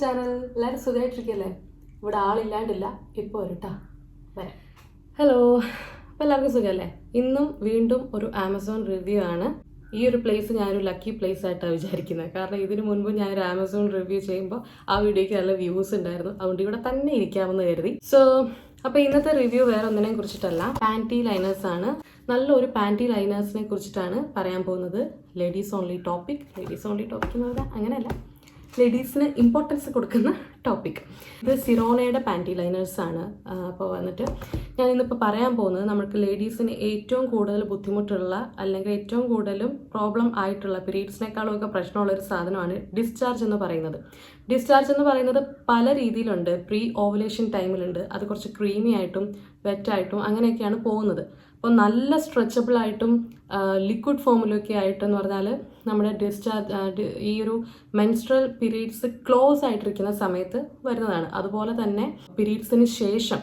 Channel എല്ലാവരും സുഖമായിട്ടിരിക്കല്ലേ ഇവിടെ ആളില്ലാണ്ടില്ല ഇപ്പോൾ ഒരുട്ടാ വരാം. ഹലോ അപ്പോൾ എല്ലാവർക്കും സുഖമല്ലേ ഇന്നും വീണ്ടും ഒരു ആമസോൺ റിവ്യൂ ആണ്. ഈ ഒരു പ്ലേസ് ഞാനൊരു ലക്കി പ്ലേസ് ആയിട്ടാണ് വിചാരിക്കുന്നത് കാരണം ഇതിനു മുൻപ് ഞാൻ ഒരു ആമസോൺ റിവ്യൂ ചെയ്യുമ്പോൾ ആ വീഡിയോയ്ക്ക് നല്ല വ്യൂസ് ഉണ്ടായിരുന്നു. അതുകൊണ്ട് ഇവിടെ തന്നെ ഇരിക്കാമെന്ന് കരുതി. സോ അപ്പോൾ ഇന്നത്തെ റിവ്യൂ വേറെ ഒന്നിനെ കുറിച്ചിട്ടല്ല. പാന്റി ലൈനേഴ്സ് ആണ്. നല്ലൊരു പാന്റി ലൈനേഴ്സിനെ കുറിച്ചിട്ടാണ് പറയാൻ പോകുന്നത്. Ladies only topic ladies only topic എന്ന് പറഞ്ഞാൽ അങ്ങനെയല്ല. ലേഡീസിന് ഇമ്പോർട്ടൻസ് കൊടുക്കുന്ന ടോപ്പിക് ഇത് സിറോണയുടെ പാന്റി ലൈനേഴ്സ് ആണ്. അപ്പോൾ വന്നിട്ട് ഞാൻ ഇന്നിപ്പോൾ പറയാൻ പോകുന്നത് നമുക്ക് ലേഡീസിന് ഏറ്റവും കൂടുതൽ ബുദ്ധിമുട്ടുള്ള അല്ലെങ്കിൽ ഏറ്റവും കൂടുതലും പ്രോബ്ലം ആയിട്ടുള്ള പീരീഡ്സിനേക്കാളും ഒക്കെ പ്രശ്നമുള്ള ഒരു സാധനമാണ് ഡിസ്ചാർജ് എന്ന് പറയുന്നത്. ഡിസ്ചാർജ് എന്ന് പറയുന്നത് പല രീതിയിലുണ്ട്. പ്രീ ഓവുലേഷൻ ടൈമിലുണ്ട് അത് കുറച്ച് ക്രീമി ആയിട്ടും വെറ്റായിട്ടും അങ്ങനെയൊക്കെയാണ് പോകുന്നത്. അപ്പോൾ നല്ല സ്ട്രെച്ചബിൾ ആയിട്ടും ലിക്വിഡ് ഫോമിലൊക്കെ ആയിട്ടെന്ന് പറഞ്ഞാൽ നമ്മുടെ ഡിസ്ചാർജ് ഈ ഒരു മെൻസ്ട്രൽ പീരീഡ്സ് ക്ലോസ് ആയിട്ടിരിക്കുന്ന സമയത്ത് വരുന്നതാണ്. അതുപോലെ തന്നെ പീരീഡ്സിന് ശേഷം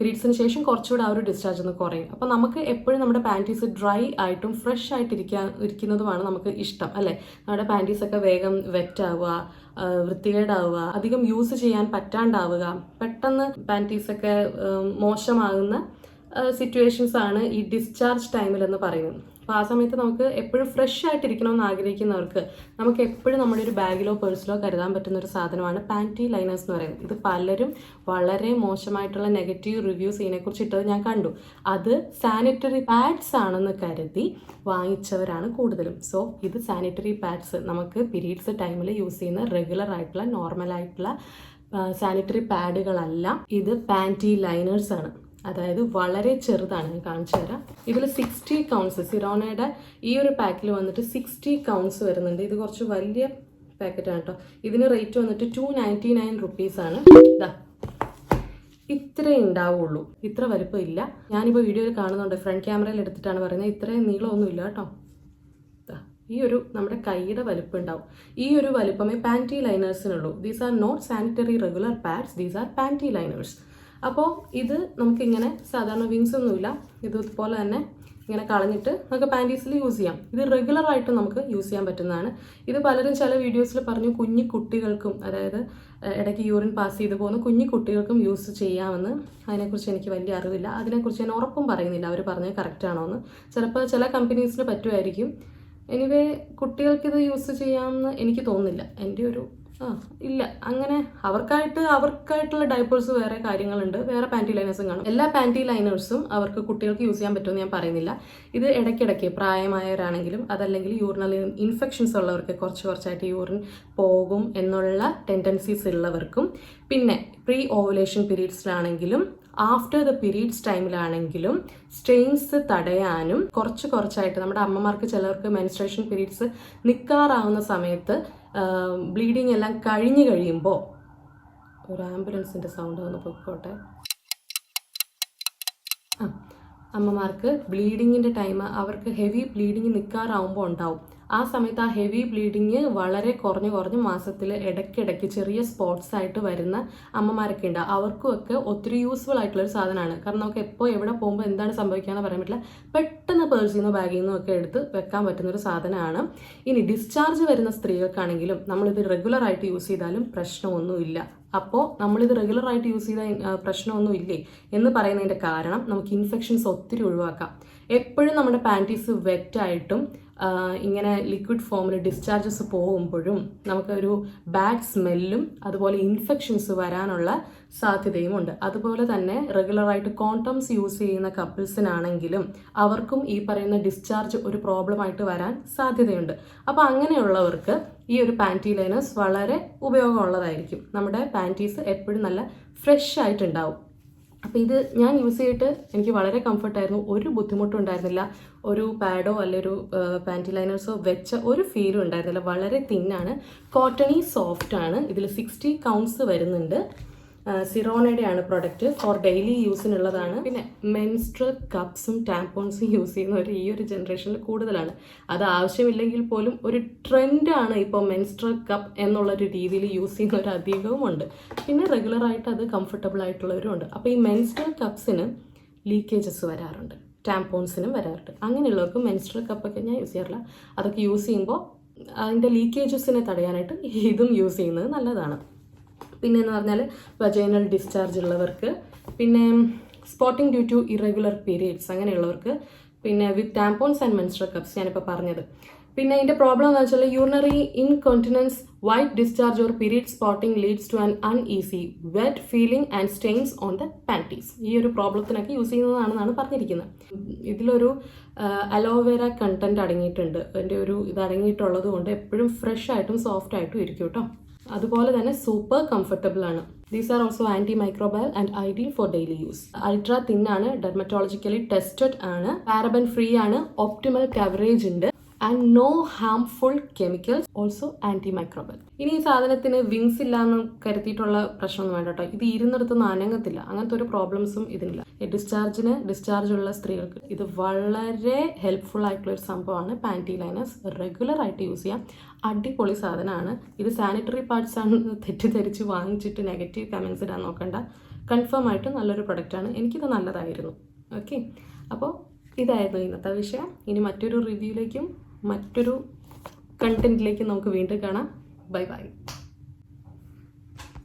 പീരീഡ്സിന് ശേഷം കുറച്ചുകൂടെ ആ ഒരു ഡിസ്ചാർജ് ഒന്ന് കുറയും. അപ്പോൾ നമുക്ക് എപ്പോഴും നമ്മുടെ പാന്റീസ് ഡ്രൈ ആയിട്ടും ഫ്രഷ് ആയിട്ടിരിക്കാൻ ഇരിക്കുന്നതുമാണ് നമുക്ക് ഇഷ്ടം അല്ലേ? നമ്മുടെ പാന്റീസ് ഒക്കെ വേഗം വെറ്റ് ആവുക വൃത്തികേടാവുക അധികം യൂസ് ചെയ്യാൻ പറ്റാണ്ടാവുക പെട്ടെന്ന് പാന്റീസ് ഒക്കെ മോശമാകുന്ന സിറ്റുവേഷൻസ് ആണ് ഈ ഡിസ്ചാർജ് ടൈമിൽ എന്ന് പറയുന്നത്. അപ്പോൾ ആ സമയത്ത് നമുക്ക് എപ്പോഴും ഫ്രഷ് ആയിട്ടിരിക്കണമെന്ന് ആഗ്രഹിക്കുന്നവർക്ക് നമുക്ക് എപ്പോഴും നമ്മുടെ ഒരു ബാഗിലോ പേഴ്സിലോ കരുതാൻ പറ്റുന്ന ഒരു സാധനമാണ് പാന്റി ലൈനേഴ്സ് എന്ന് പറയുന്നത്. ഇത് പലരും വളരെ മോശമായിട്ടുള്ള നെഗറ്റീവ് റിവ്യൂസ് ഇതിനെക്കുറിച്ച് ഇട്ടത് ഞാൻ കണ്ടു. അത് സാനിറ്ററി പാഡ്സ് ആണെന്ന് കരുതി വാങ്ങിച്ചവരാണ് കൂടുതലും. സോ ഇത് സാനിറ്ററി പാഡ്സ് നമുക്ക് പീരീഡ്സ് ടൈമിൽ യൂസ് ചെയ്യുന്ന റെഗുലർ ആയിട്ടുള്ള നോർമൽ ആയിട്ടുള്ള സാനിറ്ററി പാഡുകളല്ല ഇത് പാന്റി ലൈനേഴ്സ് ആണ്. അതായത് വളരെ ചെറുതാണ് ഞാൻ കാണിച്ചു തരാം. ഇതിൽ സിക്സ്റ്റി കൗൺസ് സിറോണയുടെ ഈ ഒരു പാക്കിൽ വന്നിട്ട് സിക്സ്റ്റി കൗൺസ് വരുന്നുണ്ട്. ഇത് കുറച്ച് വലിയ പാക്കറ്റാണ് കേട്ടോ ഇതിന് റേറ്റ് വന്നിട്ട് ടു നയന്റി നയൻ റുപ്പീസാണ് ഇതാ ഇത്രേ ഉണ്ടാവുള്ളൂ. ഇത്ര വലുപ്പം ഇല്ല. ഞാനിപ്പോൾ വീഡിയോയിൽ കാണുന്നുണ്ട്. ഫ്രണ്ട് ക്യാമറയിൽ എടുത്തിട്ടാണ് പറയുന്നത്. ഇത്രയും നീളമൊന്നും ഇല്ല കേട്ടോ ഈ ഒരു നമ്മുടെ കൈയുടെ വലിപ്പം ഉണ്ടാവും. ഈ ഒരു വലിപ്പമേ panty ലൈനേഴ്സിനുള്ളൂ these are not sanitary regular pads these are panty liners അപ്പോൾ ഇത് നമുക്കിങ്ങനെ സാധാരണ വിങ്സ് ഒന്നുമില്ല. ഇതുപോലെ തന്നെ ഇങ്ങനെ കളഞ്ഞിട്ട് നമുക്ക് പാന്റീസിൽ യൂസ് ചെയ്യാം. ഇത് റെഗുലർ ആയിട്ട് നമുക്ക് യൂസ് ചെയ്യാൻ പറ്റുന്നതാണ്. ഇത് പലരും ചില വീഡിയോസിൽ പറഞ്ഞു കുഞ്ഞു കുട്ടികൾക്കും അതായത് ഇടയ്ക്ക് യൂറിൻ പാസ് ചെയ്ത് പോകുന്ന കുഞ്ഞു കുട്ടികൾക്കും യൂസ് ചെയ്യാമെന്ന്. അതിനെക്കുറിച്ച് എനിക്ക് വലിയ അറിവില്ല. അതിനെക്കുറിച്ച് ഞാൻ ഉറപ്പും പറയുന്നില്ല. അവർ പറഞ്ഞത് കറക്റ്റ് ആണോ എന്ന് ചിലപ്പോൾ ചില കമ്പനീസിന് പറ്റുമായിരിക്കും. എനിവേ കുട്ടികൾക്കിത് യൂസ് ചെയ്യാമെന്ന് എനിക്ക് തോന്നുന്നില്ല. എന്റെ ഒരു ഇല്ല. അങ്ങനെ അവർക്കായിട്ട് അവർക്കായിട്ടുള്ള ഡൈപ്പേഴ്സ് വേറെ കാര്യങ്ങളുണ്ട്. വേറെ പാന്റി ലൈനേഴ്സും കാണും. എല്ലാ പാന്റി ലൈനേഴ്സും അവർക്ക് കുട്ടികൾക്ക് യൂസ് ചെയ്യാൻ പറ്റുമെന്ന് ഞാൻ പറയുന്നില്ല. ഇത് ഇടയ്ക്കിടയ്ക്ക് പ്രായമായവരാണെങ്കിലും അതല്ലെങ്കിൽ യൂറിനൽ ഇൻഫെക്ഷൻസ് ഉള്ളവർക്ക് കുറച്ച് കുറച്ചായിട്ട് യൂറിൻ പോകും എന്നുള്ള ടെൻഡൻസീസ് ഉള്ളവർക്കും. പിന്നെ പ്രീ ഓവുലേഷൻ പീരീഡ്സിലാണെങ്കിലും ആഫ്റ്റർ ദ പീരീഡ്സ് ടൈമിലാണെങ്കിലും സ്റ്റെയിൻസ് തടയാനും കുറച്ച് കുറച്ചായിട്ട് നമ്മുടെ അമ്മമാർക്ക് ചിലർക്ക് മെൻസ്ട്രേഷൻ പീരീഡ്സ് നിൽക്കാറാവുന്ന സമയത്ത് ബ്ലീഡിങ് എല്ലാം കഴിഞ്ഞു കഴിയുമ്പോൾ ഒരു ആംബുലൻസിന്റെ സൗണ്ട് ഒന്ന് പൊയ്ക്കോട്ടെ. അമ്മമാർക്ക് ബ്ലീഡിങ്ങിന്റെ ടൈം അവർക്ക് ഹെവി ബ്ലീഡിങ് നിൽക്കാറാവുമ്പോൾ ഉണ്ടാവും. ആ സമയത്ത് ആ ഹെവി ബ്ലീഡിങ് വളരെ കുറഞ്ഞ് കുറഞ്ഞ് മാസത്തിൽ ഇടയ്ക്കിടയ്ക്ക് ചെറിയ സ്പോട്ട്സ് ആയിട്ട് വരുന്ന അമ്മമാരൊക്കെ ഉണ്ട്. അവർക്കും ഒക്കെ ഒത്തിരി യൂസ്ഫുൾ ആയിട്ടുള്ള ഒരു സാധനമാണ്. കാരണം നമുക്ക് എപ്പോൾ എവിടെ പോകുമ്പോൾ എന്താണ് സംഭവിക്കുകയെന്ന് പറയാൻ പറ്റില്ല. പെട്ടെന്ന് പേഴ്സിൽ ബാഗിൽ നിന്നോ ഒക്കെ എടുത്ത് വെക്കാൻ പറ്റുന്ന ഒരു സാധനമാണ്. ഇനി ഡിസ്ചാർജ് വരുന്ന സ്ത്രീകൾക്കാണെങ്കിലും നമ്മളിത് റെഗുലർ ആയിട്ട് യൂസ് ചെയ്താലും പ്രശ്നമൊന്നുമില്ല. അപ്പോൾ നമ്മളിത് റെഗുലർ ആയിട്ട് യൂസ് ചെയ്ത പ്രശ്നമൊന്നും ഇല്ലേ എന്ന് പറയുന്നതിന്റെ കാരണം നമുക്ക് ഇൻഫെക്ഷൻസ് ഒത്തിരി ഒഴിവാക്കാം. എപ്പോഴും നമ്മുടെ പാന്റീസ് വെറ്റായിട്ടും ഇങ്ങനെ ലിക്വിഡ് ഫോമിൽ ഡിസ്ചാർജസ് പോകുമ്പോഴും നമുക്കൊരു ബാഡ് സ്മെല്ലും അതുപോലെ ഇൻഫെക്ഷൻസ് വരാനുള്ള സാധ്യതയും ഉണ്ട് അതുപോലെ തന്നെ റെഗുലറായിട്ട് കോണ്ടംസ് യൂസ് ചെയ്യുന്ന കപ്പിൾസിനാണെങ്കിലും അവർക്കും ഈ പറയുന്ന ഡിസ്ചാർജ് ഒരു പ്രോബ്ലമായിട്ട് വരാൻ സാധ്യതയുണ്ട്. അപ്പോൾ അങ്ങനെയുള്ളവർക്ക് ഈ ഒരു പാന്റി ലൈനേഴ്സ് വളരെ ഉപയോഗമുള്ളതായിരിക്കും. നമ്മുടെ പാന്റീസ് എപ്പോഴും നല്ല ഫ്രഷ് ആയിട്ടുണ്ടാവും. അപ്പോൾ ഇത് ഞാൻ യൂസ് ചെയ്തിട്ട് എനിക്ക് വളരെ കംഫർട്ടായിരുന്നു ഒരു ബുദ്ധിമുട്ടും ഉണ്ടായിരുന്നില്ല. ഒരു പാഡോ അല്ലെ ഒരു പാന്റി ലൈനേഴ്സോ വെച്ച ഒരു ഫീലും ഉണ്ടായിരുന്നില്ല. വളരെ തിന്നാണ് കോട്ടണി സോഫ്റ്റ് ആണ്. ഇതിൽ സിക്സ്റ്റി കൗണ്ട്സ് വരുന്നുണ്ട്. സിറോണയുടെ ആണ് പ്രൊഡക്റ്റ് ഫോർ ഡെയിലി യൂസിനുള്ളതാണ് പിന്നെ മെൻസ്ട്രൽ കപ്സും ടാമ്പോൺസും യൂസ് ചെയ്യുന്നവർ ഈ ഒരു ജനറേഷനിൽ കൂടുതലാണ്. അത് ആവശ്യമില്ലെങ്കിൽ പോലും ഒരു ട്രെൻഡാണ് ഇപ്പോൾ മെൻസ്ട്രൽ കപ്പ് എന്നുള്ളൊരു രീതിയിൽ യൂസ് ചെയ്യുന്നവർ അധികവും ഉണ്ട്. പിന്നെ റെഗുലറായിട്ട് അത് കംഫർട്ടബിൾ ആയിട്ടുള്ളവരും ഉണ്ട്. അപ്പോൾ ഈ മെൻസ്ട്രൽ കപ്സിന് ലീക്കേജസ് വരാറുണ്ട്. ടാമ്പോൺസിനും വരാറുണ്ട്. അങ്ങനെയുള്ളവർക്ക് മെൻസ്ട്രൽ കപ്പൊക്കെ ഞാൻ യൂസ് ചെയ്യാറില്ല. അതൊക്കെ യൂസ് ചെയ്യുമ്പോൾ അതിന്റെ ലീക്കേജസിനെ തടയാനായിട്ട് ഇതും യൂസ് ചെയ്യുന്നത് നല്ലതാണ്. പിന്നെ എന്ന് പറഞ്ഞാൽ വജൈനൽ ഡിസ്ചാർജ് ഉള്ളവർക്ക് പിന്നെ spotting due to irregular periods അങ്ങനെയുള്ളവർക്ക് പിന്നെ with tampons and menstrual cups ഞാനിപ്പോൾ പറഞ്ഞത്. പിന്നെ ഇതിന്റെ പ്രോബ്ലം എന്ന് വെച്ചാൽ urinary incontinence white discharge or period spotting leads to an uneasy wet feeling and stains on the panties ഈ ഒരു പ്രോബ്ലത്തിനൊക്കെ യൂസ് ചെയ്യുന്നതാണെന്നാണ് പറഞ്ഞിരിക്കുന്നത്. ഇതിലൊരു അലോവേര കണ്ടന്റ് അടങ്ങിയിട്ടുണ്ട്. അതിന്റെ ഒരു ഇത് അടങ്ങിയിട്ടുള്ളത് കൊണ്ട് എപ്പോഴും ഫ്രഷ് ആയിട്ടും സോഫ്റ്റ് ആയിട്ടും ഇരിക്കും കേട്ടോ. അതുപോലെ തന്നെ സൂപ്പർ കംഫർട്ടബിൾ ആണ്. These are also antimicrobial and ideal for daily use ultra thin ആണ് ഡെർമറ്റോളജിക്കലി ടെസ്റ്റഡ് ആണ് പാരബൻ ഫ്രീ ആണ് ഒപ്റ്റിമൽ കവറേജ് ഉണ്ട്. And no harmful chemicals also antimicrobial ഇനി ഈ സാധനത്തിന് വിങ്സ് ഇല്ല എന്ന് കരുതിയിട്ടുള്ള പ്രശ്നമൊന്നും വേണ്ട കേട്ടോ ഇത് ഇരുന്നിടത്തൊന്നും അനങ്ങത്തില്ല. അങ്ങനത്തെ ഒരു പ്രോബ്ലംസും ഇതിനില്ല. ഡിസ്ചാർജിന് ഡിസ്ചാർജ് ഉള്ള സ്ത്രീകൾക്ക് ഇത് വളരെ ഹെൽപ്ഫുൾ ആയിട്ടുള്ള ഒരു സംഭവമാണ്. പാന്റി ലൈനസ് റെഗുലർ ആയിട്ട് യൂസ് ചെയ്യാം. അടിപൊളി സാധനമാണ്. ഇത് സാനിറ്ററി പാർട്സ് ആണ് തെറ്റിദ്ധരിച്ച് വാങ്ങിച്ചിട്ട് നെഗറ്റീവ് കമൻസ് ഇടാൻ നോക്കണ്ട. കൺഫേം ആയിട്ട് നല്ലൊരു പ്രൊഡക്റ്റാണ് എനിക്കിത് നല്ലതായിരുന്നു. ഓക്കെ അപ്പോൾ ഇതായിരുന്നു ഇന്നത്തെ വിഷയം. ഇനി മറ്റൊരു റിവ്യൂയിലേക്കും മറ്റൊരു കണ്ടന്റിലേക്ക് നമുക്ക് വീണ്ടും കാണാം. Bye bye